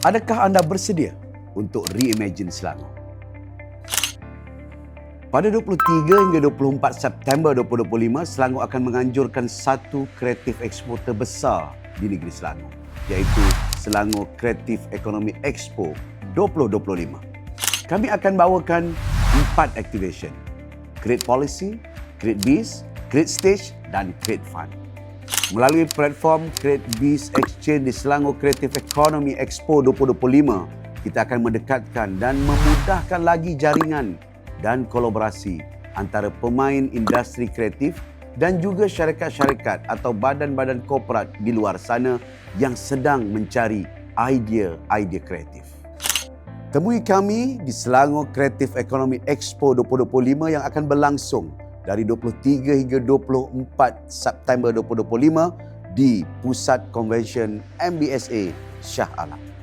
Adakah anda bersedia untuk reimagine Selangor? Pada 23 hingga 24 September 2025, Selangor akan menganjurkan satu kreatif expo terbesar di negeri Selangor, iaitu Selangor Creative Economy Expo 2025. Kami akan bawakan empat activation, Create Policy, Create Biz, Create Stage dan Create Fund. Melalui platform Create Biz Exchange di Selangor Creative Economy Expo 2025, kita akan mendekatkan dan memudahkan lagi jaringan dan kolaborasi antara pemain industri kreatif dan juga syarikat-syarikat atau badan-badan korporat di luar sana yang sedang mencari idea-idea kreatif. Temui kami di Selangor Creative Economy Expo 2025 yang akan berlangsung dari 23 hingga 24 September 2025 di Pusat Konvensyen MBSA Shah Alam.